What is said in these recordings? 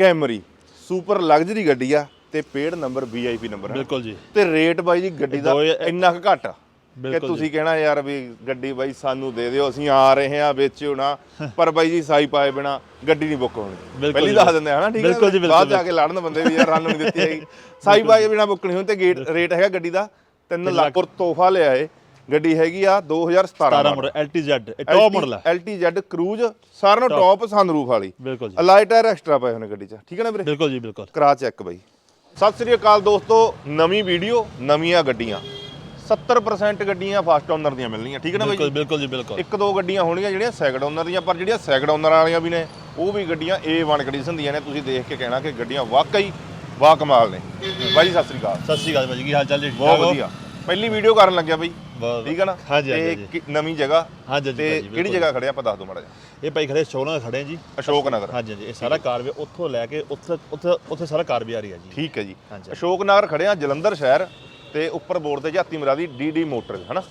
Camry super luxury ਗੱਡੀ ਆ ਤੇ ਪੇਡ ਨੰਬਰ ਵੀਆਈਪੀ ਨੰਬਰ ਬਿਲਕੁਲ ਜੀ। ਤੇ ਰੇਟ ਬਾਈ ਜੀ ਗੱਡੀ ਦਾ ਦੋ ਹਜ਼ਾਰ- ਇੰਨਾ ਕੁ ਘੱਟ ਆ। ਕਿ ਬਿਲਕੁਲ ਤੁਸੀਂ ਕਹਿਣਾ ਯਾਰ ਵੀ ਗੱਡੀ ਬਾਈ ਸਾਨੂੰ ਦੇ ਦਿਓ ਅਸੀਂ ਆ ਰਹੇ ਹਾਂ ਵੇਚਿਓ ਨਾ। ਪਰ ਬਾਈ ਜੀ ਸਾਈ ਪਾਏ ਬਿਨਾ ਗੱਡੀ ਨਹੀਂ ਬੁੱਕ ਹੋਣੀ। ਬਿਲਕੁਲ ਪਹਿਲੀ ਜੀ। ਦੱਸ ਦਿੰਦੇ ਹਨਾ ਠੀਕ ਹੈ ਬਿਲਕੁਲ ਜੀ, ਬਿਲਕੁਲ, ਬਾਅਦ ਜਾ। ਕੇ ਲੜਨ ਬੰਦੇ ਵੀ ਯਾਰ ਸਾਨੂੰ ਨਹੀਂ ਦਿੱਤੀ ਹੈਗੀ। ਸਾਈ ਪਾਏ ਬਿਨਾ ਬੁੱਕ ਨਹੀਂ ਤੇ ਗੇਟ ਰੇਟ ਹੈਗਾ ਗੱਡੀ ਦਾ 3 ਲੱਖ ਤੋਹਫਾ ਲਿਆ ਏ ਗੱਡੀ ਹੈਗੀ ਆ 2017 17 ਮਾਡਲ LTZ ਇਹ ਟੌਪ ਮਾਡਲ ਹੈ LTZ ਕਰੂਜ਼ ਸਾਰਿਆਂ ਨੂੰ ਟੌਪ ਸਨਰੂਫ ਵਾਲੀ। ਬਿਲਕੁਲ ਜੀ। ਅਲਾਈ ਟਾਇਰ ਐਕਸਟਰਾ ਪਏ ਹੋਣੇ ਗੱਡੀ 'ਚ। ਠੀਕ ਹੈ ਨਾ ਵੀਰੇ? ਬਿਲਕੁਲ ਜੀ ਬਿਲਕੁਲ। ਕਰਾ ਚੈੱਕ ਬਈ। ਸਤਿ ਸ੍ਰੀ ਅਕਾਲ ਦੋਸਤੋ ਨਵੀਂ ਵੀਡੀਓ ਨਵੀਆਂ ਗੱਡੀਆਂ। 70% ਗੱਡੀਆਂ ਫਸਟ ਓਨਰ ਦੀਆਂ ਮਿਲਣੀਆਂ ਠੀਕ ਹੈ ਨਾ ਬਈ ਬਿਲਕੁਲ ਬਿਲਕੁਲ ਜੀ ਬਿਲਕੁਲ। ਇੱਕ ਦੋ ਗੱਡੀਆਂ ਹੋਣਗੀਆਂ ਜਿਹੜੀਆਂ ਸੈਕੰਡ ਓਨਰ ਦੀਆਂ ਪਰ ਜਿਹੜੀਆਂ ਸੈਕੰਡ ਓਨਰ ਵਾਲੀਆਂ ਵੀ ਨੇ ਉਹ ਵੀ ਗੱਡੀਆਂ A1 ਕੰਡੀਸ਼ਨ ਦੀਆਂ ਨੇ। ਤੁਸੀਂ ਦੇਖ ਕੇ ਕਹਿਣਾ ਕਿ ਗੱਡੀਆਂ ਵਾਕਈ ਵਾ ਕਮਾਲ ਨੇ। ਬਾਈ ਜੀ ਸਤਿ ਸ੍ਰੀ ਅਕਾਲ। ਸਤਿ ਸ਼੍ਰੀ ਅਕਾਲ ਭਾਜੀ ਕੀ ਹਾਲ ਚਾਲ ਜੀ? ਬਹੁਤ ਵਧੀਆ। ਪਹਿਲੀ ਵੀਡੀਓ ਕਰਨ ਲੱਗਿਆ ਬਈ। ਠੀਕ ਹੈ ਨਾ? ਹਾਂਜੀ, ਹਾਂਜੀ, ਤੇ। ਕਿ- ਨਵੀਂ ਜਗ੍ਹਾ। ਹਾਂਜੀ ਤੇ ਭਾਜੀ ਕਿਹੜੀ ਜਗ੍ਹਾ ਖੜੇ ਆਪਾਂ ਦੱਸ ਦਿਓ ਮਾੜਾ ਜਿਹਾ। ਇਹ ਭਾਈ ਖੜੇ ਸ਼ੋਲਾਂ ਖੜੇ ਆ ਜੀ। ਅਸ਼ੋਕ ਨਗਰ। ਹਾਂਜੀ ਹਾਂਜੀ ਇਹ ਸਾਰਾ ਕਾਰਵੇ ਉੱਥੋਂ ਲੈ ਕੇ ਉੱਥੇ ਉੱਥੇ ਉੱਥੇ ਸਾਰਾ ਕਾਰਵੇ ਆ ਰਹੀ ਹੈ ਜੀ। ਠੀਕ ਹੈ ਜੀ। ਹਾਂਜੀ। ਅਸ਼ੋਕ ਨਗਰ ਖੜੇ ਆ ਜਲੰਧਰ ਸ਼ਹਿਰ ਤੇ ਉੱਪਰ ਬੋਰਡ ਤੇ ਜਾਤੀ ਮਰਾਦੀ ਡੀਡੀ ਮੋਟਰਸ ਹਨਾ?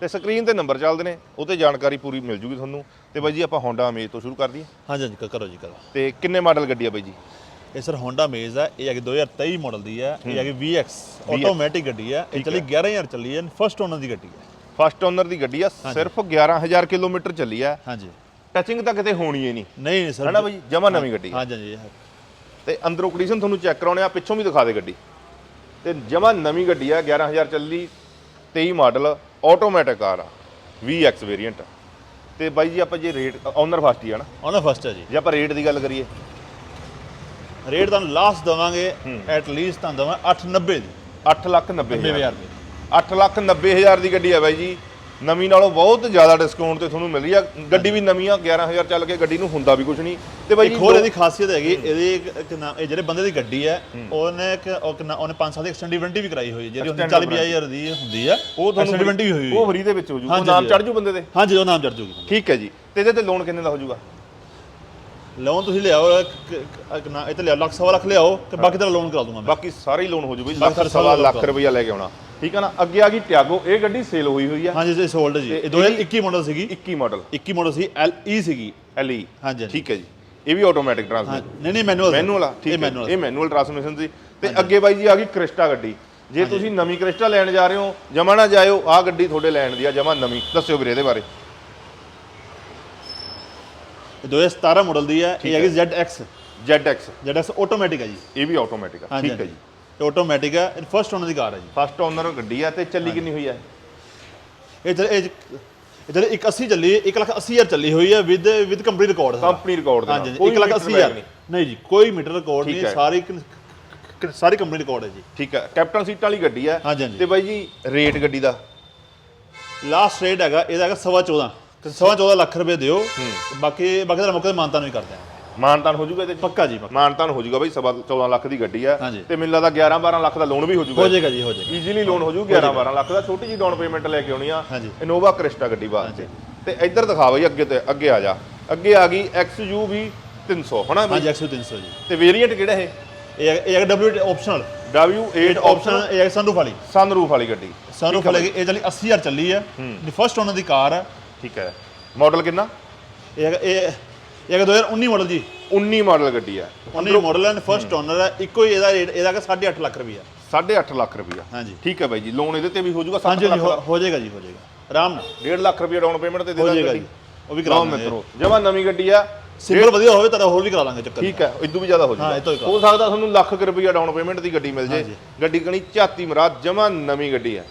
ਤੇ ਸਕਰੀਨ ਤੇ ਨੰਬਰ ਚੱਲਦੇ ਨੇ ਉਹ ਤੇ ਜਾਣਕਾਰੀ ਪੂਰੀ ਮਿਲ ਜੂਗੀ ਤੁਹਾਨੂੰ। ਤੇ ਬਾਈ ਜੀ ਆਪਾਂ ਹੋਂਡਾ ਅਮੇਜ ਤੋਂ ਸ਼ੁਰੂ ਕਰ ਦਈਏ। ਹਾਂਜੀ ਹਾਂਜੀ ਕ- ਕਰੋ ਜੀ ਕਰੋ। ਤੇ ਕਿੰਨੇ ਮਾਡਲ ਗੱਡੀ ਆ ਬਾਈ ਜੀ? ਇਹ ਸਰ Honda Amaze ਹੈ ਇਹ ਹੈਗੀ 2023 ਮਾਡਲ ਦੀ ਹੈ ਇਹ ਹੈਗੀ VX ਆਟੋਮੈਟਿਕ ਗੱਡੀ ਹੈ ਇਹ ਚੱਲੀ 11000 ਚੱਲੀ ਹੈ ਫਰਸਟ ਓਨਰ ਦੀ ਗੱਡੀ ਹੈ। ਫਸਟ ਓਨਰ ਦੀ ਗੱਡੀ ਆ ਸਿਰਫ 11000 ਕਿਲੋਮੀਟਰ ਚੱਲੀ ਆ ਹਾਂਜੀ। ਟੱਚਿੰਗ ਤਾਂ ਕਿਤੇ ਹੋਣੀ ਹੀ ਨਹੀਂ। ਨਹੀਂ ਸਰ। ਹਨਾ ਬਾਈ? ਜਮਾ ਨਵੀਂ ਗੱਡੀ ਆ। ਹਾਂਜੀ ਹਾਂਜੀ ਤੇ ਅੰਦਰੋਂ ਕੰਡੀਸ਼ਨ ਤੁਹਾਨੂੰ ਚੈੱਕ ਕਰਾਉਣੇ ਆ ਪਿੱਛੋਂ ਵੀ ਦਿਖਾ ਦੇ ਗੱਡੀ। ਤੇ ਜਮਾ ਨਵੀਂ ਗੱਡੀ ਆ 11000 ਚੱਲੀ 23 ਮਾਡਲ ਆਟੋਮੈਟਿਕ ਕਾਰ ਆ VX ਵੇਰੀਐਂਟ ਤੇ ਬਾਈ ਜੀ ਆਪਾਂ ਜੇ ਰੇਟ ਓਨਰ ਫਸਟ ਹੀ ਆ ਨਾ। ਉਹਨਾਂ ਫਸਟ ਹੈ ਜੀ। ਜੇ ਆਪਾਂ ਰੇਟ ਦੀ ਗੱਲ ਕਰੀਏ ਰੇਟ ਤੁਹਾਨੂੰ ਲਾਸਟ ਦਵਾਂਗੇ ਐਟ ਲੀਸਟ ਤੁਹਾਨੂੰ ਦਵਾਂ 890 ਦੀ। 8 ਲੱਖ 90 90000 ਹਜ਼ਾਰ ਰੁਪਏ 8 ਲੱਖ 90 ਹਜ਼ਾਰ ਦੀ ਗੱਡੀ ਆ ਬਾਈ ਜੀ। ਨਵੀਂ ਨਾਲੋਂ ਬਹੁਤ ਜ਼ਿਆਦਾ ਡਿਸਕਾਊਂਟ ਤੇ ਤੁਹਾਨੂੰ ਮਿਲ ਆ। ਗੱਡੀ ਵੀ ਨਵੀਂ ਆ 11000 ਚੱਲ ਕੇ ਗੱਡੀ ਨੂੰ ਹੁੰਦਾ ਵੀ ਕੁਝ ਨਹੀਂ। ਤੇ ਬਾਈ ਇੱਕ ਹੋਰ ਇਹਦੀ ਖਾਸੀਅਤ ਹੈਗੀ ਇਹਦੀ ਇੱਕ- ਇੱਕ ਨਾ- ਇਹ ਜਿਹੜੇ ਬੰਦੇ ਦੀ ਗੱਡੀ ਹੈ। ਉਹਨੇ ਇੱਕ ਉਹਨੇ 5 ਸਾਲ ਦੀ ਐਕਸਟੈਂਡਿੰਗ ਵਾਰੰਟੀ ਵੀ ਕਰਾਈ ਹੋਈ ਹੈ ਜਿਹੜੀ Extended 40 ਹਜ਼ਾਰ ਦੀ ਹੁੰਦੀ ਹੈ ਉਹ ਤੁਹਾਨੂੰ extended warranty ਵੀ ਹੋਈ ਉਹ ਹੈ। ਫਰੀ ਦੇ ਵਿੱਚ ਹੋ ਜੂ। ਉਹ ਨਾਮ। ਚੜ ਜੂ ਬੰਦੇ ਦੇ? ਹਾਂਜੀ ਉਹ ਨਾਮ ਚੜ ਜੂਗੀ। ਠੀਕ ਹੈ ਜੀ। ਤੇ ਇਹਦੇ ਤੇ ਲੋਨ ਕਿੰਨੇ ਦਾ ਹੋ ਜੂਗਾ? ਲੋਨ ਤੁਸੀਂ ਲਿਆਓ ਤੇ ਲਿਆਓ ਲੱਖ ਸਵਾ ਲੱਖ ਲਿਆਓ ਤੇ ਬਾਕੀ ਤੇਰਾ ਲੋਨ ਕਰਾ ਦੂੰਗਾ ਮੈਂ। ਬਾਕੀ ਸਾਰਾ ਹੀ ਲੋਨ ਹੋ ਜੂਗਾ ਜੀ ਲੱਖ ਸਵਾ ਲੱਖ। ਰੁਪਈਆ ਲੈ ਕੇ ਆਉਣਾ। ਠੀਕ ਹੈ ਨਾ? ਅੱਗੇ ਆ ਗਈ ਟਿਆਗੋ ਇਹ ਗੱਡੀ ਸੇਲ ਹੋਈ ਹੋਈ ਆ। ਹਾਂਜੀ ਇਹ ਸੋਲਡ ਜੀ। ਇਹ 2021 ਮਾਡਲ ਸੀਗੀ। 21 ਮਾਡਲ 21 ਮਾਡਲ ਸੀ LE ਸੀਗੀ। ਐਲਈ ਹਾਂਜੀ ਹਾਂਜੀ। ਠੀਕ ਹੈ ਜੀ। ਇਹ ਵੀ ਆਟੋਮੈਟਿਕ ਟ੍ਰਾਂਸਮਿਸ਼ਨ ਨਹੀਂ ਨਹੀਂ ਮੈਨੂਅਲ ਮੈਨੂਅਲ ਆ ਠੀਕ ਹੈ ਇਹ ਮੈਨੂਅਲ ਟ੍ਰਾਂਸਮਿਸ਼ਨ ਸੀ। ਤੇ ਅੱਗੇ ਬਾਈ ਜੀ ਆ ਗਈ ਕ੍ਰਿਸਟਾ ਗੱਡੀ। ਜੇ ਤੁਸੀਂ ਨਵੀਂ ਕ੍ਰਿਸਟਾ ਲੈਣ ਜਾ ਰਹੇ ਹੋ ਜਮਾ ਨਾ ਜਾਇਓ ਆ ਗੱਡੀ ਤੁਹਾਡੇ ਲੈਣ ਦੀ ਆ ਜਮਾ ਨਵੀਂ। ਦੱਸਿਓ ਵੀਰੇ ਇਹਦੇ ਬਾਰੇ। ਇਹ 2017 ਮਾਡਲ ਦੀ ਹੈ ਇਹ ਹੈਗੀ ZX ZX ZX ਆਟੋਮੈਟਿਕ ਹੈ ਜੀ। ਇਹ ਵੀ ਆਟੋਮੈਟਿਕ ਆ। ਠੀਕ ਹੈ ਜੀ। ਇਹ ਆਟੋਮੈਟਿਕ ਹੈ ਇਹ ਫਰਸਟ ਓਨਰ ਦੀ ਕਾਰ ਹੈ ਜੀ। ਫਸਟ ਓਨਰ ਗੱਡੀ ਹੈ ਤੇ ਚੱਲੀ ਕਿੰਨੀ ਹੋਈ ਹੈ ਇਹ ਚ- ਇਹ ਚ- ਇਹ ਜਿਹੜੀ 180 ਚੱਲੀ 180000 ਚੱਲੀ ਹੋਈ ਹੈ with with company record company record ਦੇ ਹਾਂਜੀ 1,80,000 ਨਹੀਂ। ਜੀ ਕੋਈ ਮੀਟਰ ਰਿਕਾਰਡ ਨਹੀਂ ਹੈ। ਸਾਰੀ ਸਾਰੀ ਕੰਪਨੀ ਰਿਕਾਰਡ ਹੈ ਜੀ। ਠੀਕ ਹੈ। ਕੈਪਟਨ ਸੀਟਾਂ ਵਾਲੀ ਗੱਡੀ ਹੈ ਹਾਂਜੀ, ਹਾਂਜੀ। ਤੇ ਬਾਈ ਜੀ ਰੇਟ ਗੱਡੀ ਦਾ? ਲਾਸਟ ਰੇਟ ਹੈਗਾ ਇਹਦਾ ਹੈਗਾ 14.5 ਸਵਾ 14 ਲੱਖ ਰੁਪਏ ਦਿਓ। ਬਾਕੀ ਬਾਕੀ ਦਾ ਮੁੱਖ ਮਾਨਤਾ ਨੂੰ ਕਰਦੇ ਆ। ਮਾਨਤਾਨ ਹੋ ਜੂਗਾ ਇਹਦੇ ਪੱਕਾ ਜੀ, ਪੱਕਾ। ਮਾਨਤਾਨ ਹੋ ਜੂਗਾ ਬਈ ਸਵਾ 14 ਲੱਖ ਦੀ ਗੱਡੀ ਆ। ਤੇ ਮੈਨੂੰ ਲੱਗਦਾ 11 12 ਲੱਖ ਦਾ ਲੋਨ ਵੀ ਹੋ ਹੋ ਜਾਊਗਾ ਜੀ ਹੋ ਜਾਏਗਾ। ਈਜ਼ੀਲੀ ਲੋਨ ਹੋ ਜੂ 11 12 ਲੱਖ ਦਾ। ਛੋਟੀ ਜੀ ਡਾਊਨ ਪੇਮੈਂਟ ਲੈ ਕੇ ਆਉਣੀ ਆ। ਇਨੋਵਾ ਕ੍ਰਿਸਟਾ ਗੱਡੀ ਵਾਸਤੇ। ਤੇ ਇੱਧਰ ਦਿਖਾ ਬਈ ਅੱਗੇ ਤੇ ਅੱਗੇ ਆ ਜਾ। ਅੱਗੇ ਆ ਗਈ XUV 300 ਹਨਾ ਬਈ? ਹਾਂਜੀ 300 ਜੀ। ਤੇ ਵੇਰੀਐਂਟ ਕਿਹੜਾ ਇਹ? ਇਹ ਇਹ ਡਬਲਯੂ ਆਪਸ਼ਨਲ W8 ਆਪਸ਼ਨ ਇਹ ਸੰਦੂਫ ਵਾਲੀ। ਸਨਰੂਫ ਵਾਲੀ ਗੱਡੀ। ਸਨਰੂਫ ਵਾਲੀ ਇਹ ਚੱਲੀ 80000 ਚੱਲੀ ਹੈ। ਦੀ ਓਨਰ ਦੀ ਕਾਰ ਹੈ ਠੀਕ ਹੈ। ਮਾਡਲ ਕਿੰਨਾ? ਇਹ ਹੈਗਾ ਇਹ ਇਹ ਹੈਗਾ 2019 ਮਾਡਲ ਜੀ। 19 ਮਾਡਲ ਗੱਡੀ ਆ 19 ਮਾਡਲ ਹੈ ਫਰਸਟ ਓਨਰ ਹੈ। ਇੱਕੋ ਹੀ ਇਹਦਾ ਰੇਟ ਇਹਦਾ ਹੈਗਾ 8.5 ਲੱਖ ਰੁਪਈਆ। 8.5 ਲੱਖ ਰੁਪਈਆ। ਹਾਂਜੀ। ਠੀਕ ਹੈ ਬਾਈ ਜੀ ਲੋਨ ਇਹਦੇ ਤੇ ਵੀ ਹੋ 7 ਹਾਂਜੀ ਹਾਂਜੀ ਹੋ- ਹੋ ਜਾਏਗਾ ਜੀ ਹੋ ਜਾਏਗਾ। ਆਰਾਮ ਨਾਲ। 1.5 ਲੱਖ ਰੁਪਈਆ ਡਾਊਨ ਪੇਮੈਂਟ ਤੇ ਦੇ ਹੋ ਦਾਂਗੇ ਜਾਏਗਾ ਗੱਡੀ। ਜੀ। ਉਹ ਵੀ ਲਓ ਕਰਾ ਦਾਂਗੇ। ਮਿੱਤਰੋ ਜਮਾ ਨਵੀਂ ਗੱਡੀ ਆ। ਸਿੰਪਲ ਵਧੀਆ ਹੋਵੇ ਤਾਂ ਹੋਰ ਵੀ ਕਰਾ ਲਾਂਗੇ ਚੱਕਰ। ਠੀਕ ਹੈ ਇਦੋਂ ਵੀ ਜ਼ਿਆਦਾ ਹੋ ਹਾਂ, ਇਹ ਤੋਂ ਜਾਊਗਾ ਹੀ ਹੋ ਸਕਦਾ ਤੁਹਾਨੂੰ ਲੱਖ ਕੁ ਰੁਪਈਆ ਡਾਊਨ ਪੇਮੈਂਟ ਦੀ ਗੱਡੀ ਮਿਲ ਜੇ। ਗੱਡੀ ਕਣੀ ਝਾਤੀ ਮਰਾਦ ਜਮਾ ਨਵੀਂ ਗੱਡੀ ਹੈ।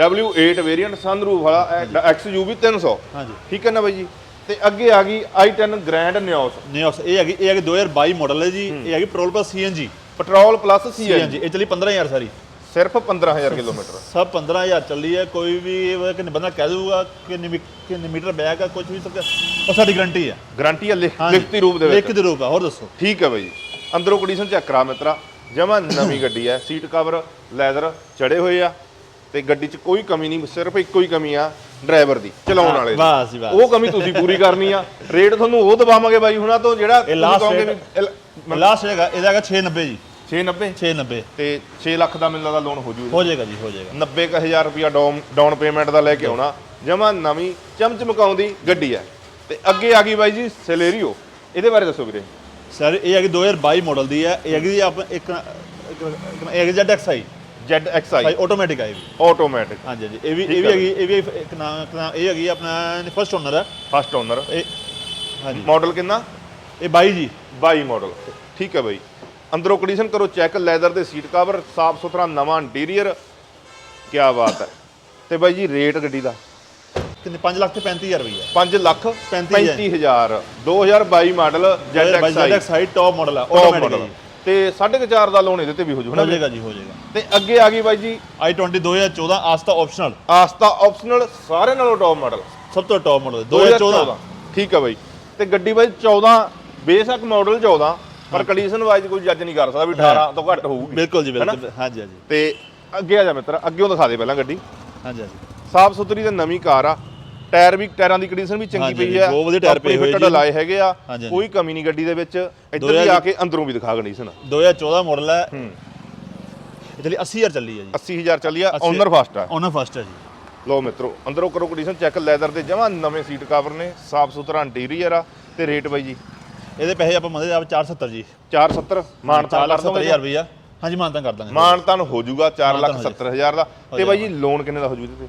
W8 ਵੇਰੀਐਂਟ ਸਨਰੂਫ ਵਾਲਾ XUV 300 ਹਾਂਜੀ। ਠੀਕ ਹੈ ਨਾ ਬਾਈ ਜੀ? ਤੇ ਅੱਗੇ ਆ ਗਈ i10 ਗ੍ਰੈਂਡ ਨਿਓਸ ਨਿਓਸ ਇਹ ਹੈਗੀ ਇਹ ਹੈਗੀ 2022 ਮਾਡਲ ਹੈ ਜੀ। ਇਹ ਹੈਗੀ petrol plus CNG petrol plus CNG ਇਹ ਚੱਲੀ 15000 ਸਾਰੀ। ਸਿਰਫ 15000 ਕਿਲੋਮੀਟਰ। ਸਭ 15000 ਚੱਲੀ ਹੈ। ਕੋਈ ਵੀ ਕਿ ਬੰਦਾ ਕਹਿ ਦੂਗਾ ਕਿ ਨਿਮੀ- ਕਿ ਮੀਟਰ ਬੈਗ ਆ ਕੁਝ ਵੀ ਉਹ ਸਾਡੀ ਗਾਰੰਟੀ ਹੈ। ਗਾਰੰਟੀ ਹੈ। ਲਿਖਤੀ ਰੂਪ ਦੇ ਵਿੱਚ। ਲਿਖਤੀ ਰੂਪ ਆ ਹੋਰ ਦੱਸੋ। ਠੀਕ ਹੈ ਬਾਈ ਜੀ। ਅੰਦਰੋਂ ਕੰਡੀਸ਼ਨ ਚੈੱਕ ਕਰਾ ਮਿੱਤਰਾ। ਜਮਾ ਨਵੀਂ ਗੱਡੀ ਹੈ। ਸੀਟ ਕਵਰ ਲੈਦਰ ਚੜੇ ਹੋਏ ਆ। ਤੇ ਗੱਡੀ 'ਚ ਕੋਈ ਕਮੀ ਨਹੀਂ ਸਿਰਫ ਇੱਕੋ ਹੀ ਕਮੀ ਆ ਡਰਾਈਵਰ ਦੀ ਚਲਾਉਣ ਵਾਲੇ ਦੀ ਬਸ ਜੀ ਬਸ ਉਹ ਕਮੀ ਤੁਸੀਂ ਪੂਰੀ ਕਰਨੀ ਆ ਰੇਟ ਤੁਹਾਨੂੰ ਉਹ ਦਵਾਵਾਂਗੇ ਬਾਈ ਹੁਣਾਂ ਤੋਂ ਜਿਹੜਾ ਇਹ ਤੁਸੀਂ ਲਾਸਟ ਕਹੋਗੇ ਰੇਟ ਵੀ ਲਾਸਟ ਹੈਗਾ ਇਹਦਾ ਹੈਗਾ 690 ਜੀ 690 690 ਤੇ 6 ਲੱਖ ਦਾ ਮੈਨੂੰ ਲੱਗਦਾ ਲੋਨ ਹੋ ਜੂ ਹੋ ਜਾਏਗਾ ਜੀ ਹੋ ਜਾਏਗਾ 90000 ਰੁਪਿਆ ਡਾਊਨ ਡਾਊਨ ਪੇਮੈਂਟ ਦਾ ਲੈ ਕੇ ਆਉਣਾ ਜਮਾ ਨਵੀਂ ਚਮਚਮਕਾਉਂਦੀ ਗੱਡੀ ਹੈ ਤੇ ਅੱਗੇ ਆ ਗਈ ਬਾਈ ਜੀ ਸੈਲੇਰੀਓ ਇਹਦੇ ਬਾਰੇ ਦੱਸੋ ਵੀਰੇ ਸਰ ਇਹ ਹੈਗੀ 2022 ਮਾਡਲ ਦੀ ਹੈ ਇਹ ਹੈਗੀ ਜੀ ਆਪ ਇੱਕ ਇੱਕ ਇੱਕ- ਇਹ ਹੈਗੀ ZXi ZXi ਭਾਈ ਆਟੋਮੈਟਿਕ ਆਏਗੀ ਆਟੋਮੈਟਿਕ ਹਾਂਜੀ ਹਾਂਜੀ। ਇਹ ਵੀ ਇਹ ਵੀ ਹੈਗੀ ਇਹ ਵੀ ਇੱਕ ਨਾਮ ਇੱਕ ਨਾਮ ਇਹ ਹੈਗੀ ਆਪਣਾ ਫਰਸਟ ਓਨਰ ਹੈ ਫਸਟ ਓਨਰ ਇਹ ਹਾਂਜੀ। ਮਾਡਲ ਕਿੰਨਾ? ਇਹ 22 ਜੀ। 22 ਮਾਡਲ ਠੀਕ ਹੈ ਬਾਈ। ਅੰਦਰੋਂ ਕੰਡੀਸ਼ਨ ਕਰੋ ਚੈੱਕ ਲੈਦਰ ਦੇ ਸੀਟ ਕਵਰ ਸਾਫ਼ ਸੁਥਰਾ ਨਵਾਂ ਇੰਟੀਰੀਅਰ ਕੀ ਬਾਤ ਹੈ। ਤੇ ਬਾਈ ਜੀ ਰੇਟ ਗੱਡੀ ਦਾ? ਕਿੰਨੇ? 5 ਲੱਖ ਤੇ 35000 ਰੁਪਏ 5 lakh 35 35000 2022 model ZXi top model ਹੈ ਆਟੋਮੈਟਿਕ ਤੇ 4.5 ਦਾ ਲੋਨ ਇਹਦੇ ਤੇ ਵੀ ਹੋ ਹੋ ਜਾਏਗਾ ਜੀ ਹੋ ਜਾਏਗਾ। ਤੇ ਅੱਗੇ ਆ ਗਈ ਬਾਈ ਜੀ। i20 2014 ਆਸਤਾ ਆਪਸ਼ਨਲ ਆਸਤਾ ਆਪਸ਼ਨਲ ਸਾਰੇ ਨਾਲੋਂ ਟੌਪ ਮਾਡਲ ਸਭ ਤੋਂ ਟੌਪ ਮਾਡਲ 2014 ਠੀਕ ਹੈ ਬਾਈ। ਤੇ ਗੱਡੀ ਬਾਈ 14 ਬੇਸ਼ੱਕ ਮਾਡਲ 14 ਪਰ ਕੰਡੀਸ਼ਨ ਵਾਈਜ਼ ਕੋਈ ਜੱਜ ਨਹੀਂ ਕਰ ਸਕਦਾ ਵੀ 18 ਤੋਂ ਘੱਟ ਹੋਊਗੀ। ਬਿਲਕੁਲ ਜੀ ਬਿਲਕੁਲ। ਹਾਂਜੀ ਹਾਂਜੀ। ਤੇ ਅੱਗੇ ਆ ਜਾ ਮਿੱਤਰ ਅੱਗੇੋਂ ਦਿਖਾ ਦੇ ਪਹਿਲਾਂ ਗੱਡੀ। ਹਾਂਜੀ ਹਾਂਜੀ। ਸਾਫ਼ ਸੁਥਰੀ ਤੇ ਨਵੀਂ ਕਾਰ ਆ। ਟਾਇਰ ਵੀ ਟਾਇਰਾਂ ਦੀ ਕੰਡੀਸ਼ਨ ਵੀ ਚੰਗੀ ਪਈ ਆ ਬਹੁਤ ਵਧੀਆ ਟਾਇਰ ਪਏ ਹੋਏ ਜੀ। ਲਾਏ ਹੈਗੇ ਆ। ਕੋਈ ਕਮੀ ਨਹੀਂ ਗੱਡੀ ਦੇ ਵਿੱਚ। ਇੱਧਰ ਵੀ ਆ ਕੇ ਅੰਦਰੋਂ ਵੀ ਦਿਖਾ ਕੰਡੀਸ਼ਨ 2014 ਮਾਡਲ ਹੈ। ਹੂੰ। ਇਹ ਚਲੀ 80000 ਚੱਲੀ ਹੈ ਜੀ। 80000 ਚੱਲੀ ਆ ਓਨਰ ਫਾਸਟ ਆ। ਉਹਨਾਂ ਫਸਟ ਹੈ ਜੀ। ਲਓ ਮਿੱਤਰੋ ਅੰਦਰੋਂ ਕਰੋ ਕੰਡੀਸ਼ਨ ਚੈੱਕ ਲੈਦਰ ਦੇ ਜਮਾਂ ਨਵੇਂ ਸੀਟ ਕਵਰ ਨੇ ਸਾਫ਼ ਸੁਥਰਾ ਇੰਟੀਰੀਅਰ ਆ ਤੇ ਰੇਟ ਬਾਈ ਜੀ। ਇਹਦੇ ਪੈਸੇ ਆਪਾਂ ਮੰਗਦੇ ਆਪ 470 ਜੀ। 470 ਮਾਨਤਾਨ ਕਰ ਦੋਗੇ 470000 ਰੁਪਇਆ ਹਾਂਜੀ ਮਾਨਤਾਨ ਕਰ ਦਾਂਗੇ। ਮਾਨਤਾਨ ਹੋ ਜਾਊਗਾ 4 ਲੱਖ ਮਾਨਤਾਨ ਹੋ 70 ਹਜ਼ਾਰ ਦਾ। ਤੇ ਬਾਈ ਜੀ ਲੋਨ ਕਿੰਨੇ ਦਾ ਹੋ ਜੂ ਇਹਦੇ ਤੇ?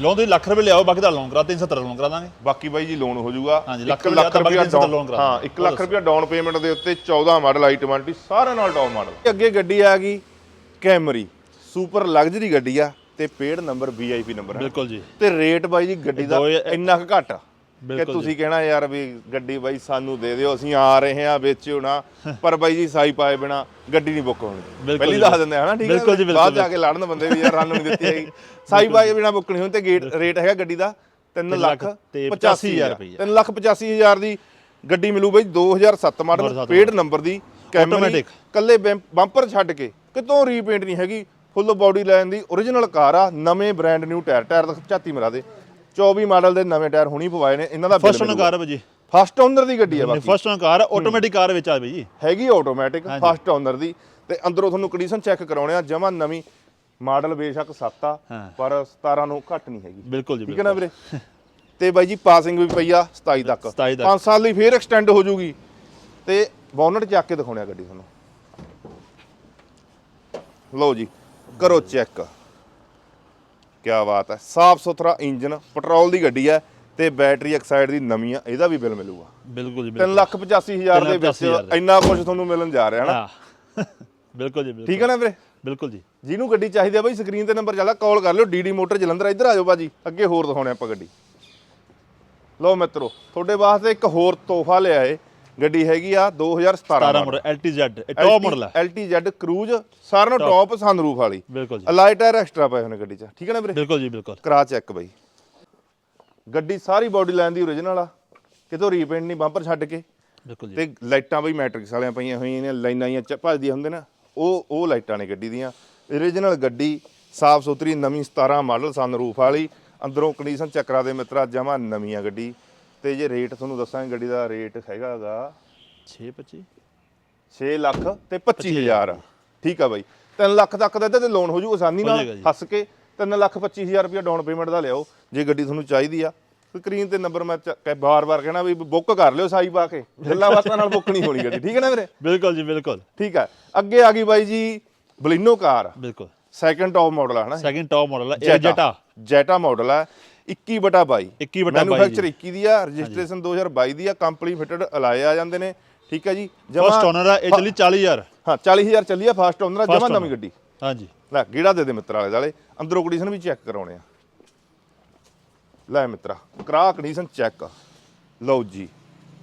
ਲੋਨ ਤੁਸੀਂ ਲੱਖ ਰੁਪਏ ਲਿਆਓ ਬਾਕੀ ਦਾ ਲੋਨ ਕਰਾ 370 ਲੋਨ ਕਰਾ ਦਾਂਗੇ। ਬਾਕੀ ਬਾਈ ਜੀ ਲੋਨ ਹੋ ਜਾਊਗਾ। ਹਾਂਜੀ, ਇੱਕ ਲੱਖ ਰੁਪਇਆ ਤਾਂ ਬਾਕੀ ਤਿੰਨ ਸੌ down- ਲੋਨ ਕਰਾ ਹਾਂ 1 ਲੱਖ ਰੁਪਇਆ ਡਾਊਨ ਪੇਮੈਂਟ ਦੇ ਉੱਤੇ 14 ਮਾਡਲ i20 ਸਾਰਿਆਂ ਨਾਲ ਟੌਪ ਮਾਡਲ ਅੱਗੇ ਗੱਡੀ ਆ ਗਈ ਕੈਮਰੀ ਸੁਪਰ ਲਗਜ਼ਰੀ ਗੱਡੀ ਆ ਤੇ ਪੇਡ ਨੰਬਰ VIP ਨੰਬਰ ਹੈ। ਬਿਲਕੁਲ ਜੀ। ਤੇ ਰੇਟ ਬਾਈ ਜੀ ਗੱਡੀ ਦਾ ਦੋ ਹਜ਼ਾਰ- ਇੰਨਾ ਕੁ ਘੱਟ ਆ ਕਿ ਬਿਲਕੁਲ ਤੁਸੀਂ ਕਹਿਣਾ ਯਾਰ ਵੀ ਗੱਡੀ ਬਾਈ ਸਾਨੂੰ ਦੇ ਦਿਓ ਅਸੀਂ ਆ ਰਹੇ ਹਾਂ ਵੇਚਿਓ ਨਾ। ਪਰ ਬਾਈ ਜੀ ਸਾਈ ਪਾਏ ਬਿਨਾ ਗੱਡੀ ਨਹੀਂ ਬੁੱਕ ਹੋਣੀ। ਬਿਲਕੁਲ ਪਹਿਲੀ ਦੱਸ ਦਿੰਦੇ ਹਨਾ ਠੀਕ ਹੈ ਬਾਅਦ ਜਾ ਕੇ ਲੜਨ ਬੰਦੇ ਵੀ ਯਾਰ ਸਾਨੂੰ ਨਹੀਂ ਦਿੱਤੀ ਹੈਗੀ। ਸਾਈ ਪਾਏ ਬਿਨਾ ਬੁੱਕ ਨਹੀਂ ਹੋਣੀ ਤੇ ਗੇਟ ਰੇਟ ਹੈਗਾ ਗੱਡੀ ਦਾ 3 ਲੱਖ ਤੇ 85000 ਰੁਪਈਆ। 3 ਲੱਖ 85000 ਦੀ ਗੱਡੀ ਮਿਲੂ ਬਾਈ 2007 ਮਾਡਲ 2007 ਪੇਡ ਨੰਬਰ ਦੀ ਕੈਮਰੀ। ਕੱਲੇ ਬੰਪਰ ਛੱਡ ਕੇ ਕਿਤੋਂ ਰੀਪੇਂਟ ਨਹੀਂ ਹੈਗੀ। ਫੁੱਲ ਬਾਡੀ ਲਾਈਨ ਦੀ origignal ਕਾਰ ਆ ਨਵੇਂ ਬ੍ਰਾਂਡ ਨਿਊ ਟਾਇਰ ਟਾਇਰ ਦਾ ਝਾਤੀ ਮਰਾ ਦੇ। 24 ਮਾਡਲ ਦੇ ਨਵੇਂ ਟਾਇਰ ਹੁਣੀ ਪਵਾਏ ਨੇ ਇਹਨਾਂ ਦਾ ਫਸਟ ਓਨਰ ਕਾਰ ਹੈ ਫਸਟ ਓਨਰ ਦੀ ਗੱਡੀ ਆ ਬਾਕੀ। First owner car automatic car ਵਿੱਚ ਆ ਭਾਜੀ ਹੈਗੀ ਆਟੋਮੈਟਿਕ ਫਸਟ ਓਨਰ ਦੀ। ਤੇ ਅੰਦਰੋਂ ਤੁਹਾਨੂੰ ਕੰਡੀਸ਼ਨ ਚੈੱਕ ਕਰਾਉਣੇ ਆ ਜਮਾ ਨਵੀਂ ਮਾਡਲ ਬੇਸ਼ੱਕ 7 ਆ ਹਾਂ। ਪਰ 17 ਨੂੰ ਘੱਟ ਨਹੀਂ ਹੈਗੀ। ਬਿਲਕੁਲ ਜੀ ਠੀਕ ਹੈ ਨਾ ਵੀਰੇ? ਤੇ ਬਾਈ ਜੀ ਪਾਸਿੰਗ ਵੀ ਪਈ ਆ 27 ਤੱਕ। 27 ਤੱਕ। 5 ਸਾਲ ਲਈ ਫੇਰ ਐਕਸਟੈਂਡ ਹੋ ਜੂਗੀ। ਤੇ ਬੋਨਟ ਚੱਕ ਕੇ ਦਿਖਾਉਣੇ ਆ ਗੱਡੀ ਤੁਹਾਨੂੰ। ਲਓ ਜੀ ਕਰੋ ਚੈੱਕ ਕੀ ਬਾਤ ਹੈ। ਸਾਫ਼ ਸੁਥਰਾ ਇੰਜਨ ਪੈਟਰੋਲ ਦੀ ਗੱਡੀ ਹੈ। ਤੇ ਬੈਟਰੀ ਐਕਸਾਈਡ ਦੀ ਨਵੀਂ ਆ ਇਹਦਾ ਵੀ ਬਿੱਲ ਮਿਲੂਗਾ। ਬਿਲਕੁਲ ਜੀ 3 ਲੱਖ 85 ਹਜ਼ਾਰ ਦੇ ਵਿੱਚ 85,000 ਦੇ। ਇੰਨਾ ਕੁਝ ਤੁਹਾਨੂੰ ਮਿਲਣ ਜਾ ਰਿਹਾ ਹੈ ਨਾ ਹਾਂ। ਬਿਲਕੁਲ ਜੀ ਬਿਲਕੁਲ। ਠੀਕ ਹੈ ਨਾ ਵੀਰੇ? ਬਿਲਕੁਲ ਜੀ। ਜਿਹਨੂੰ ਗੱਡੀ ਚਾਹੀਦੀ ਆ ਬਾਈ ਸਕਰੀਨ ਤੇ ਨੰਬਰ ਚੱਲਦਾ ਕਾਲ ਕਰ ਲਿਓ ਡੀਡੀ ਮੋਟਰ ਜਲੰਧਰ ਇੱਧਰ ਆ ਜਾਓ ਬਾਜੀ ਅੱਗੇ ਹੋਰ ਦਿਖਾਉਣੇ ਆਪਾਂ ਗੱਡੀ। ਲਓ ਮਿੱਤਰੋ ਤੁਹਾਡੇ ਵਾਸਤੇ ਇੱਕ ਹੋਰ ਤੋਹਫਾ ਲਿਆ ਏ ਗੱਡੀ ਹੈਗੀ ਆ 2017 17 ਮਾਡਲ LTZ ਟੌਪ ਮਾਡਲ ਹੈ LTZ ਕਰੂਜ਼ ਸਾਰਿਆਂ ਟੌਪ ਸਨਰੂਫ ਵਾਲੀ। ਬਿਲਕੁਲ ਜੀ। ਅਲਾਈ ਟਾਇਰ ਐਕਸਟਰਾ ਪਏ ਨੇ ਗੱਡੀ 'ਚ। ਠੀਕ ਹੈ ਨਾ ਵੀਰੇ? ਬਿਲਕੁਲ ਜੀ ਬਿਲਕੁਲ। ਕਰਾ ਚੈੱਕ ਬਾਈ। ਗੱਡੀ ਸਾਰੀ ਬਾਡੀ ਲਾਈਨ ਦੀ origignal ਆ। ਕਿਤੋਂ ਰੀਪੇਂਟ ਨਹੀਂ ਬੰਪਰ ਛੱਡ ਕੇ। ਬਿਲਕੁਲ ਜੀ। ਤੇ ਲਾਈਟਾਂ ਬਈ ਮੈਟ੍ਰਿਕਸ ਵਾਲੀਆਂ ਪਈਆਂ ਹੋਈਆਂ ਨੇ ਲਾਈਨਾਂ ਹੀ ਭੱਜਦੀਆਂ ਹੁੰਦੇ ਨਾ। ਉਹ ਉਹ ਲਾਈਟਾਂ ਨੇ ਗੱਡੀ ਦੀਆਂ। origignal ਗੱਡੀ ਸਾਫ਼ ਸੁਥਰੀ ਨਵੀਂ 17 ਮਾਡਲ ਸਨਰੂਫ ਵਾਲੀ। ਅੰਦਰੋਂ ਕੰਡੀਸ਼ਨ ਚੱਕਰਾ ਦੇ ਮਿੱਤਰਾ ਜਮਾ ਨਵੀਂ ਆ ਗੱਡੀ। ਤੇ ਜੇ ਰੇਟ ਤੁਹਾਨੂੰ ਦੱਸਾਂਗੇ ਗੱਡੀ ਦਾ ਰੇਟ ਹੈਗਾਗਾ 625 6 ਲੱਖ ਤੇ 25000 ਠੀਕ ਆ ਬਾਈ। 3 ਲੱਖ ਤੱਕ ਦਾ ਇਹਦੇ ਤੇ ਲੋਨ ਹੋ ਜੂ ਆਸਾਨੀ ਹੋ ਨਾਲ ਜਾਏਗਾ ਜੀ। ਹੱਸ ਕੇ। 3 ਲੱਖ 25000 ਰੁਪਏ ਡਾਊਨ ਪੇਮੈਂਟ ਦਾ ਲਿਆਓ ਜੇ ਗੱਡੀ ਤੁਹਾਨੂੰ ਚਾਹੀਦੀ ਆ। ਸਕਰੀਨ ਤੇ ਨੰਬਰ ਮੈਂ ਬਾਰ-ਬਾਰ ਕਹਿਣਾ ਵੀ ਬੁੱਕ ਕਰ ਲਿਓ ਸਾਈ ਪਾ ਕੇ। ਗੱਲਾਂ ਬਾਤਾਂ ਨਾਲ ਬੁੱਕ ਨਹੀਂ ਹੋਣੀ ਗੱਡੀ ਠੀਕ ਹੈ ਨਾ ਵੀਰੇ? ਬਿਲਕੁਲ ਜੀ ਬਿਲਕੁਲ। ਠੀਕ ਹੈ ਅੱਗੇ ਆ ਗਈ ਬਾਈ ਜੀ ਬਲਿਨੋ ਕਾਰ। ਬਿਲਕੁਲ। ਸੈਕੰਡ ਟੌਪ ਮਾਡਲ ਹੈ ਹਨਾ? ਸੈਕਿੰਡ ਟੌਪ ਮਾਡਲ ਹੈ ਇਹ ਜਟਾ। ਜੈਟਾ। ਮਾਡਲ ਹੈ 21 ਬਟਾ 22 21 ਬਟਾ 22 ਮੈਨੂਫੈਕਚਰ 21 ਦੀ ਆ ਰਜਿਸਟ੍ਰੇਸ਼ਨ 2022 ਦੀ ਆ ਕੰਪਨੀ ਫਿਟਡ ਅਲਾਏ ਆ ਜਾਂਦੇ ਨੇ ਠੀਕ ਹੈ ਜੀ? ਫਸਟ ਓਨਰ ਹੈ ਇਹ ਚੱਲੀ 40000 ਹਾਂ 40000 ਚੱਲੀ ਆ ਫਾਸਟ ਓਨਰ ਜਮਾ First ਨਵੀਂ। ਗੱਡੀ। ਹਾਂਜੀ। ਲੈ ਗੇੜਾ ਦੇ ਦੇ ਮਿੱਤਰ ਵਾਲੇ ਦਾਲੇ। ਅੰਦਰੋਂ ਕੰਡੀਸ਼ਨ ਵੀ ਚੈੱਕ ਕਰਾਉਣੇ ਆ। ਲੈ ਮਿੱਤਰਾ ਕਰਾ ਕੰਡੀਸ਼ਨ ਚੈੱਕ ਲਓ ਜੀ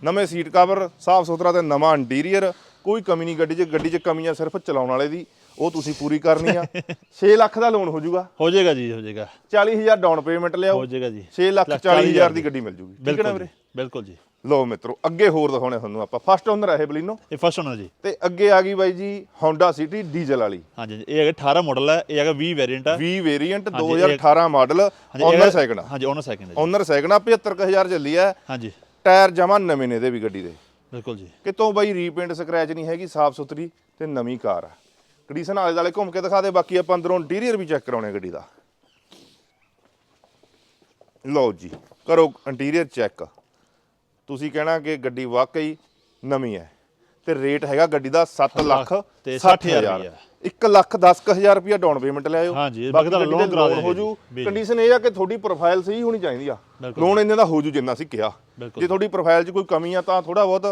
ਨਵੇਂ ਸੀਟ ਕਵਰ ਸਾਫ਼ ਸੁਥਰਾ ਤੇ ਨਵਾਂ ਇੰਟੀਰੀਅਰ ਕੋਈ ਕਮੀ ਨਹੀਂ ਗੱਡੀ 'ਚ। ਗੱਡੀ 'ਚ ਕਮੀਆਂ ਸਿਰਫ ਚਲਾਉਣ ਵਾਲੇ ਦੀ ਉਹ ਤੁਸੀਂ ਪੂਰੀ ਕਰਨੀ ਆ। 6 ਲੱਖ ਦਾ ਲੋਨ ਹੋ ਜਾਊਗਾ। ਹੋ ਜਾਏਗਾ ਜੀ ਹੋ ਜਾਏਗਾ। 40000 ਡਾਊਨ ਪੇਮੈਂਟ ਲਿਆਓ। ਹੋ ਜਾਏਗਾ ਜੀ। 6 ਲੱਖ 40000 ਦੀ ਗੱਡੀ ਮਿਲ ਜੂਗੀ। ਠੀਕ ਹੈ ਨਾ ਵੀਰੇ? ਬਿਲਕੁਲ ਜੀ। ਲਓ ਮਿੱਤਰੋ ਅੱਗੇ ਹੋਰ ਦਿਖਾਉਣੇ ਤੁਹਾਨੂੰ ਆਪਾਂ। ਫਸਟ ਓਨਰ ਹੈ ਇਹ ਬਲੀਨੋ। ਇਹ ਫਸਟ ਓਨਰ ਜੀ। ਤੇ ਅੱਗੇ ਆ ਗਈ ਬਾਈ ਜੀ Honda City ਡੀਜ਼ਲ ਵਾਲੀ। ਹਾਂਜੀ ਇਹ ਹੈਗਾ 18 ਮਾਡਲ ਹੈ ਇਹ ਹੈਗਾ 20 ਵੇਰੀਐਂਟ ਹੈ। 20 ਵੇਰੀਐਂਟ ਹਾਂਜੀ, ਇਹ- 2018 ਮਾਡਲ ਓਨਰ ਸੈਕਿੰਡ ਹਾਂਜੀ ਓਨਰ ਸੈਕਿੰਡ ਹੈ ਓਨਰ ਸੈਕਿੰਡ ਆ 75000 ਚੱਲੀ ਆ। ਹਾਂਜੀ। ਟਾਇਰ ਜਮਾ ਨਵੇਂ ਨੇ ਇਹਦੇ ਵੀ ਗੱਡੀ ਦੇ। ਬਿਲਕੁਲ ਜੀ। ਕਿਤੋਂ ਬਾਈ ਰੀਪੇਂਟ ਸਕ੍ਰੈਚ ਨਹੀਂ ਹੈਗੀ ਸਾਫ਼ ਸੁਥਰੀ ਤੇ ਨਵੀਂ ਕਾਰ ਆ। ਕੰਡੀਸ਼ਨ ਆਲੇ ਦਾਲੇ ਘੁੰਮ ਕੇ ਦਿਖਾ ਦੇ ਬਾਕੀ ਆਪਾਂ ਅੰਦਰੋਂ ਇੰਟੀਰੀਅਰ ਵੀ ਚੈੱਕ ਕਰਾਉਣੇ ਗੱਡੀ ਦਾ। ਲਓ ਜੀ ਕਰੋ ਇੰਟੀਰੀਅਰ ਚੈੱਕ ਤੁਸੀਂ ਕਹਿਣਾ ਕਿ ਗੱਡੀ ਵਾਕਈ ਨਵੀਂ ਹੈ ਤੇ ਰੇਟ ਹੈਗਾ ਗੱਡੀ ਦਾ 7 ਲੱਖ ਤੇ 60000 ਰੁਪਈਆ। 1 ਲੱਖ 10000 ਰੁਪਇਆ ਡਾਊਨ ਪੇਮੈਂਟ ਲਿਆਇਓ ਹਾਂਜੀ, ਬਾਕੀ ਦੇ ਕਰਾ loan ਹੋ ਜੂ। ਕੰਡੀਸ਼ਨ ਇਹ ਆ ਕਿ ਤੁਹਾਡੀ ਪ੍ਰੋਫਾਈਲ ਸਹੀ ਹੋਣੀ ਚਾਹੀਦੀ ਆ। ਲੋਨ ਇੰਨੇ ਦਾ ਹੋ ਜੂ ਜਿੰਨਾ ਸੀ ਕਿਹਾ। ਜੇ ਤੁਹਾਡੀ ਪ੍ਰੋਫਾਈਲ 'ਚ ਕੋਈ ਕਮੀ ਆ ਤਾਂ ਥੋੜਾ ਬਹੁਤ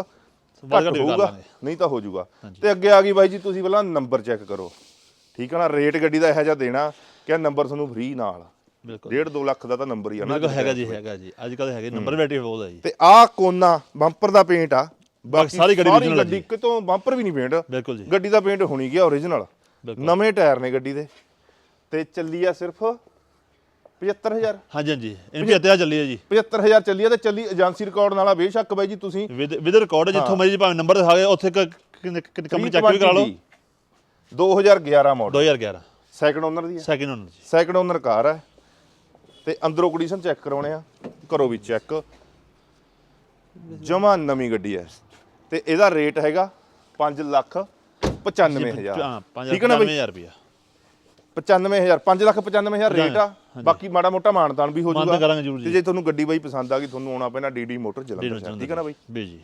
ਘੱਟ ਹੋਊਗਾ। ਨਹੀਂ ਤਾਂ ਹੋ ਜੂਗਾ ਤੇ ਅੱਗੇ ਆ ਗਈ ਬਾਈ ਜੀ ਤੁਸੀਂ ਪਹਿਲਾਂ ਨੰਬਰ ਚੈੱਕ ਕਰੋ। ਠੀਕ ਆ ਨਾ? ਰੇਟ ਗੱਡੀ ਦਾ ਇਹੋ ਜਿਹਾ ਦੇਣਾ ਕਿ ਨੰਬਰ ਤੁਹਾਨੂੰ ਫ੍ਰੀ ਨਾਲ। ਬਿਲਕੁਲ। 1.5 2 ਲੱਖ ਦਾ ਤਾਂ ਨੰਬਰ ਹੀ ਆ ਨਾ ਬਿਲਕੁਲ ਹੈਗਾ ਜੀ ਹੈਗਾ ਜੀ। ਅੱਜ ਕੱਲ੍ਹ ਹੈਗੇ ਨੰਬਰ ਵੈਰਾਈਟੀ ਬਹੁਤ ਹੈ ਜੀ। ਤੇ ਆਹ ਕੋਨਾ ਬੰਪਰ ਦਾ ਪੇਂਟ ਆ। ਬਾਕੀ ਸਾਰੀ ਗੱਡੀ original ਆ ਗੱਡੀ ਕਿਤੋਂ ਬੰਪਰ ਵੀ ਨਹੀਂ ਪੇਂਟ ਬਿਲਕੁਲ ਜੀ। ਗੱਡੀ ਦਾ ਪੇਂਟ ਹੋਣੀ ਗਿਆ ਓਰੀਜਨਲ ਬਿਲਕੁਲ। ਨਵੇਂ ਟਾਇਰ ਨੇ ਗੱਡੀ ਦੇ। ਤੇ ਚੱਲੀ ਆ ਸਿਰਫ 75000 ਹਾਂਜੀ ਹਾਂਜੀ। ਇਹਨ ਅੱਤਿਆ ਚੱਲੀ ਹੈ ਜੀ। 75000 ਚੱਲੀ ਆ ਤੇ ਚੱਲੀ ਏਜੰਸੀ ਰਿਕਾਰਡ ਨਾਲ ਆ ਬੇਸ਼ੱਕ ਬਾਈ ਜੀ ਤੁਸੀਂ। ਵਿਦ ਵਿਦ ਰਿਕਾਰਡ ਜਿੱਥੋਂ ਮਰਜ਼ੀ ਭਾਵੇਂ ਨੰਬਰ ਦਿਖਾ ਗਏ ਉੱਥੇ ਕੰਪਨੀ ਚੈੱਕ ਵੀ ਕਰਾ ਲਓ। 2011 ਮਾਡਲ 2011 ਸੈਕੰਡ ਓਨਰ ਦੀ ਹੈ ਸੈਕਿੰਡ ਓਨਰ ਜੀ। ਸੈਕੰਡ ਓਨਰ ਕਾਰ ਹੈ ਤੇ ਅੰਦਰੋਂ ਕੰਡੀਸ਼ਨ ਚੈੱਕ ਕਰਾਉਣੇ ਆ ਕਰੋ ਵੀ ਚੈੱਕ ਜਮਾ ਨਵੀਂ ਗੱਡੀ ਹੈ ਤੇ ਇਹਦਾ ਰੇਟ ਹੈਗਾ 5 ਲੱਖ 95000 ਹਾਂ 5 ਠੀਕ ਹੈ ਨਾ ਬਈ? 50000 ਰੁਪਿਆ 95000 5 ਲੱਖ 95000 ਰੇਟ ਆ। ਬਾਕੀ ਮਾੜਾ ਮੋਟਾ ਮਾਨਤਾਨ ਵੀ ਹੋ ਮਾਨਤਾਨ ਜਾਊਗਾ। ਕਰਾਂਗੇ ਜ਼ਰੂਰ ਜੀ। ਤੇ ਜੇ। ਤੁਹਾਨੂੰ ਗੱਡੀ ਬਾਈ ਪਸੰਦ ਆ ਗਈ ਤੁਹਾਨੂੰ ਆਉਣਾ ਪੈਣਾ ਡੀਡੀ ਮੋਟਰ ਜਲੰਧਰ ਠੀਕ ਹੈ ਨਾ ਬਾਈ? B G.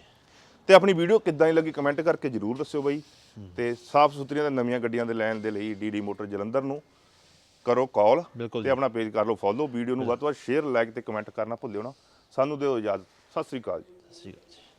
ਤੇ ਆਪਣੀ ਵੀਡੀਓ ਕਿੱਦਾਂ ਦੀ ਲੱਗੀ ਕਮੈਂਟ ਕਰਕੇ ਜਰੂਰ ਦੱਸਿਓ ਬਾਈ। ਤੇ ਸਾਫ਼ ਸੁਥਰੀਆਂ ਤੇ ਨਵੀਆਂ ਗੱਡੀਆਂ ਦੇ ਲੈਣ ਦੇ ਲਈ ਡੀਡੀ ਮੋਟਰ ਜਲੰਧਰ ਨੂੰ। ਕਰੋ ਕਾਲ ਬਿਲਕੁਲ ਤੇ ਆਪਣਾ ਪੇਜ ਕਰ ਲਓ ਫੋਲੋ ਵੀਡੀਓ ਨੂੰ ਵੱਧ ਤੋਂ ਵੱਧ ਸ਼ੇਅਰ ਲਾਈਕ ਤੇ ਕਮੈਂਟ ਕਰਨਾ ਭੁੱਲਿਓ ਨਾ। ਸਾਨੂੰ ਦਿਓ ਇਜਾਜ਼ਤ। ਸਤਿ ਸ੍ਰੀ ਅਕਾਲ ਜੀ। ਸਹੀ ਗੱਲ ਜੀ।